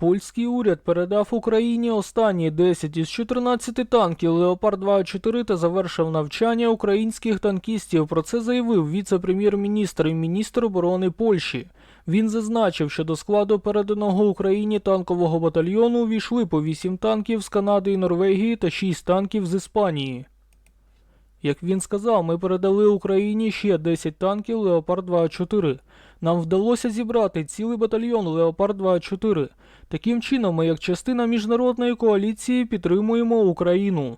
Польський уряд передав Україні останні 10 із 14 танків Леопард 2А4 та завершив навчання українських танкістів. Про це заявив віце-прем'єр-міністр і міністр оборони Польщі. Він зазначив, що до складу переданого Україні танкового батальйону увійшли по 8 танків з Канади і Норвегії та 6 танків з Іспанії. Як він сказав, ми передали Україні ще 10 танків Леопард 2А4. Нам вдалося зібрати цілий батальйон Леопард 2А4. Таким чином, ми, як частина міжнародної коаліції, підтримуємо Україну.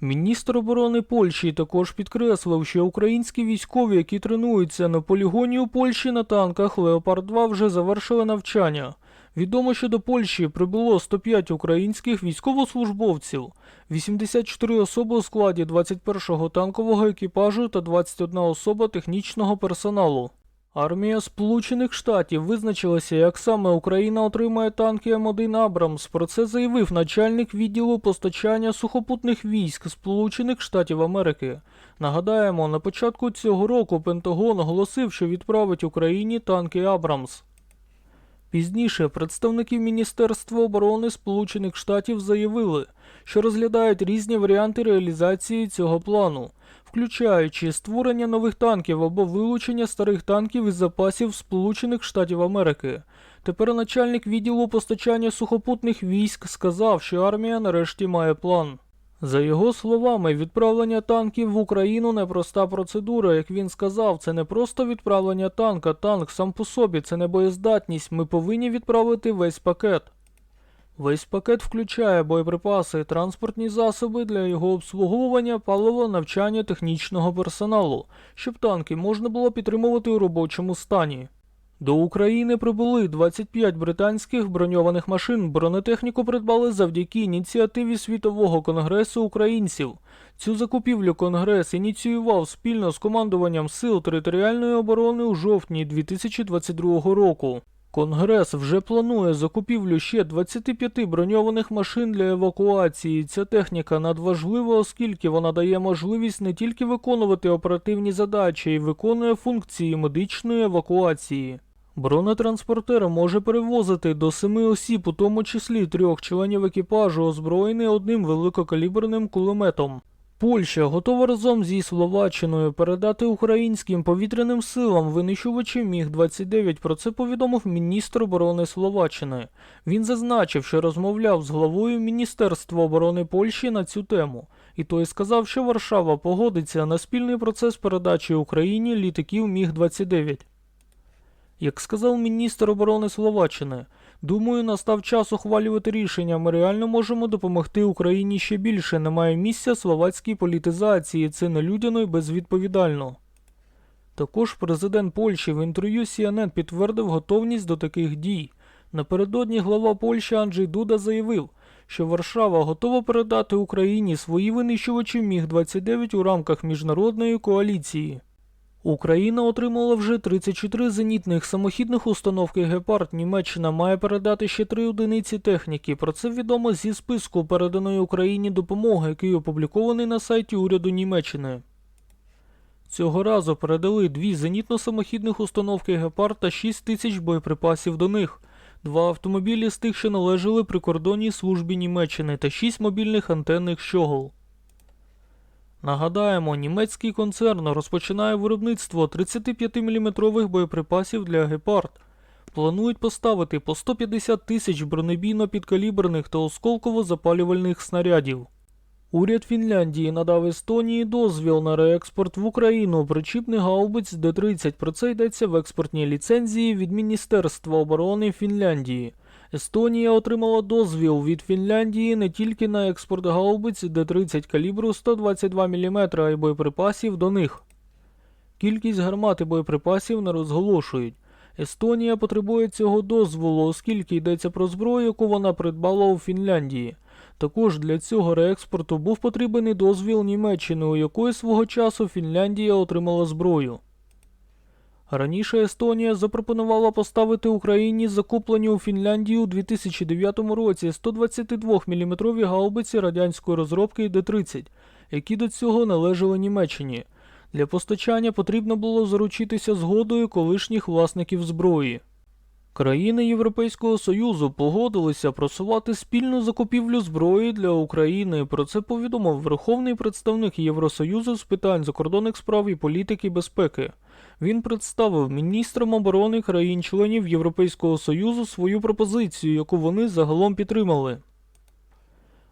Міністр оборони Польщі також підкреслив, що українські військові, які тренуються на полігоні у Польщі на танках Леопард 2 вже завершили навчання. Відомо, що до Польщі прибуло 105 українських військовослужбовців, 84 особи у складі 21-го танкового екіпажу та 21 особа технічного персоналу. Армія Сполучених Штатів визначилася, як саме Україна отримає танки М1 Абрамс. Про це заявив начальник відділу постачання сухопутних військ Сполучених Штатів Америки. Нагадаємо, на початку цього року Пентагон оголосив, що відправить Україні танки Абрамс. Пізніше представники Міністерства оборони Сполучених Штатів заявили, що розглядають різні варіанти реалізації цього плану, включаючи створення нових танків або вилучення старих танків із запасів Сполучених Штатів Америки. Тепер начальник відділу постачання сухопутних військ сказав, що армія нарешті має план. За його словами, відправлення танків в Україну непроста процедура. Як він сказав, це не просто відправлення танка. Танк сам по собі це не боєздатність. Ми повинні відправити весь пакет. Весь пакет включає боєприпаси, транспортні засоби для його обслуговування, паливо, навчання технічного персоналу, щоб танки можна було підтримувати у робочому стані. До України прибули 25 британських броньованих машин. Бронетехніку придбали завдяки ініціативі Світового конгресу українців. Цю закупівлю конгрес ініціював спільно з командуванням Сил територіальної оборони у жовтні 2022 року. Конгрес вже планує закупівлю ще 25 броньованих машин для евакуації. Ця техніка надважлива, оскільки вона дає можливість не тільки виконувати оперативні задачі, й виконує функції медичної евакуації. Бронетранспортер може перевозити до семи осіб, у тому числі трьох членів екіпажу, озброєний одним великокаліберним кулеметом. Польща готова разом зі Словаччиною передати українським повітряним силам винищувачі Міг-29. Про це повідомив міністр оборони Словаччини. Він зазначив, що розмовляв з главою Міністерства оборони Польщі на цю тему. І той сказав, що Варшава погодиться на спільний процес передачі Україні літаків Міг-29. Як сказав міністр оборони Словаччини, думаю, настав час ухвалювати рішення. Ми реально можемо допомогти Україні ще більше. Немає місця словацькій політизації. Це нелюдяно і безвідповідально. Також президент Польщі в інтерв'ю CNN підтвердив готовність до таких дій. Напередодні глава Польщі Анджей Дуда заявив, що Варшава готова передати Україні свої винищувачі Міг-29 у рамках міжнародної коаліції. Україна отримала вже 34 зенітних самохідних установки Гепард. Німеччина має передати ще три одиниці техніки. Про це відомо зі списку переданої Україні допомоги, який опублікований на сайті уряду Німеччини. Цього разу передали дві зенітно-самохідних установки Гепард та 6 тисяч боєприпасів до них, два автомобілі з тих, що належали прикордонній службі Німеччини, та 6 мобільних антенних щогол. Нагадаємо, німецький концерн розпочинає виробництво 35-мм боєприпасів для Гепард. Планують поставити по 150 тисяч бронебійно-підкаліберних та осколково-запалювальних снарядів. Уряд Фінляндії надав Естонії дозвіл на реекспорт в Україну причіпних гаубиць Д-30. Про це йдеться в експортній ліцензії від Міністерства оборони Фінляндії. Естонія отримала дозвіл від Фінляндії не тільки на експорт гаубиць Д-30 калібру 122 мм, й боєприпасів до них. Кількість гармат і боєприпасів не розголошують. Естонія потребує цього дозволу, оскільки йдеться про зброю, яку вона придбала у Фінляндії. Також для цього реекспорту був потрібен і дозвіл Німеччини, у якої свого часу Фінляндія отримала зброю. Раніше Естонія запропонувала поставити Україні закуплені у Фінляндії у 2009 році 122 мм гаубиці радянської розробки Д-30, які до цього належали Німеччині. Для постачання потрібно було заручитися згодою колишніх власників зброї. Країни Європейського Союзу погодилися просувати спільну закупівлю зброї для України. Про це повідомив Верховний представник Євросоюзу з питань закордонних справ і політики безпеки. Він представив міністрам оборони країн-членів Європейського Союзу свою пропозицію, яку вони загалом підтримали.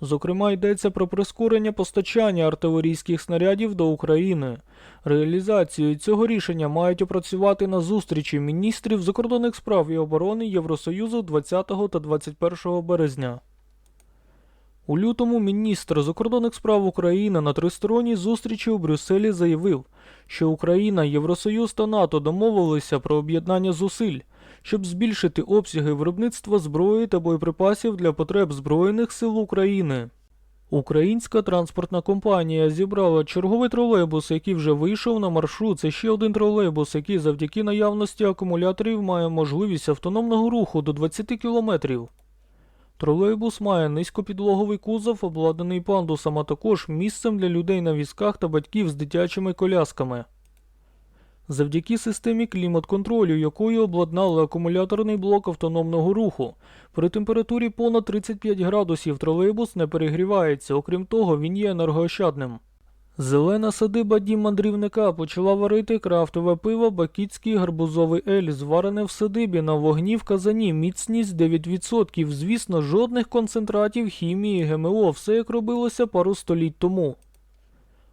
Зокрема, йдеться про прискорення постачання артилерійських снарядів до України. Реалізацію цього рішення мають опрацювати на зустрічі міністрів закордонних справ і оборони Євросоюзу 20 та 21 березня. У лютому міністр закордонних справ України на тристоронній зустрічі у Брюсселі заявив, що Україна, Євросоюз та НАТО домовилися про об'єднання зусиль, щоб збільшити обсяги виробництва зброї та боєприпасів для потреб Збройних сил України. Українська транспортна компанія зібрала черговий тролейбус, який вже вийшов на маршрут. Це ще один тролейбус, який завдяки наявності акумуляторів має можливість автономного руху до 20 кілометрів. Тролейбус має низькопідлоговий кузов, обладнаний пандусом, а також місцем для людей на візках та батьків з дитячими колясками. Завдяки системі клімат-контролю, якою обладнали акумуляторний блок автономного руху, при температурі понад 35 градусів тролейбус не перегрівається, окрім того, він є енергоощадним. Зелена садиба дім мандрівника почала варити крафтове пиво Бакітський гарбузовий ель, зварене в садибі на вогні в казані, міцність 9%. Звісно, жодних концентратів хімії, ГМО, все як робилося пару століть тому.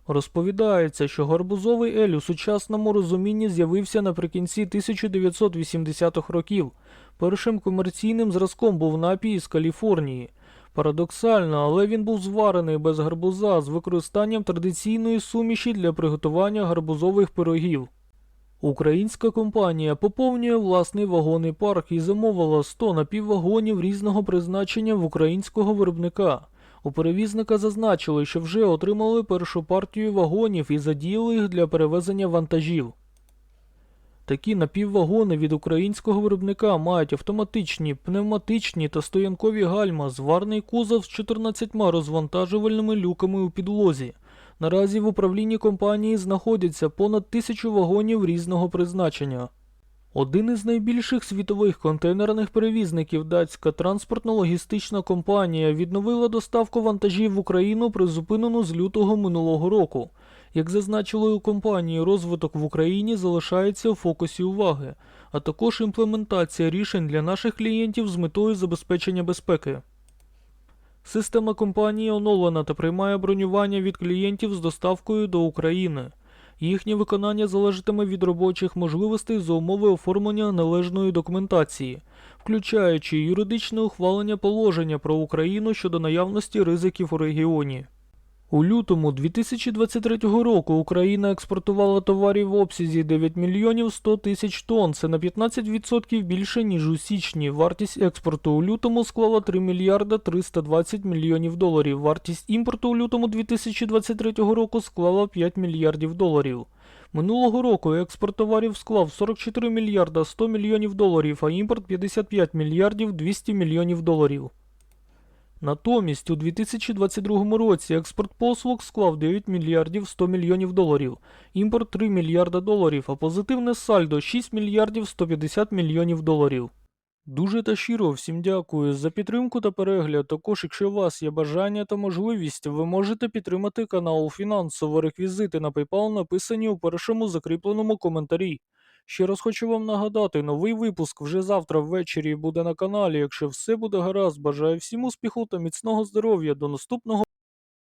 Розповідається, що гарбузовий ель у сучасному розумінні з'явився наприкінці 1980-х років. Першим комерційним зразком був напій із Каліфорнії. Парадоксально, але він був зварений без гарбуза з використанням традиційної суміші для приготування гарбузових пирогів. Українська компанія поповнює власний вагонний парк і замовила 100 напіввагонів різного призначення в українського виробника. У перевізника зазначили, що вже отримали першу партію вагонів і задіяли їх для перевезення вантажів. Такі напіввагони від українського виробника мають автоматичні, пневматичні та стоянкові гальма, зварний кузов з 14 розвантажувальними люками у підлозі. Наразі в управлінні компанії знаходяться понад тисячу вагонів різного призначення. Один із найбільших світових контейнерних перевізників датська транспортно-логістична компанія відновила доставку вантажів в Україну призупинену з лютого минулого року. Як зазначили у компанії, розвиток в Україні залишається у фокусі уваги, а також імплементація рішень для наших клієнтів з метою забезпечення безпеки. Система компанії оновлена та приймає бронювання від клієнтів з доставкою до України. Їхнє виконання залежатиме від робочих можливостей за умови оформлення належної документації, включаючи юридичне ухвалення положення про Україну щодо наявності ризиків у регіоні. У лютому 2023 року Україна експортувала товарів в обсязі 9 мільйонів 100 тисяч тонн. Це на 15% більше, ніж у січні. Вартість експорту у лютому склала 3 мільярда 320 мільйонів доларів. Вартість імпорту у лютому 2023 року склала 5 мільярдів доларів. Минулого року експорт товарів склав 44 мільярда 100 мільйонів доларів, а імпорт 55 мільярдів 200 мільйонів доларів. Натомість у 2022 році експорт послуг склав 9 мільярдів 100 мільйонів доларів, імпорт 3 мільярда доларів, а позитивне сальдо 6 мільярдів 150 мільйонів доларів. Дуже та щиро всім дякую за підтримку та перегляд. Також, якщо у вас є бажання та можливість, ви можете підтримати канал фінансово. Реквізити на PayPal написані у першому закріпленому коментарі. Ще раз хочу вам нагадати, новий випуск вже завтра ввечері буде на каналі. Якщо все буде гаразд, бажаю всім успіху та міцного здоров'я. До наступного.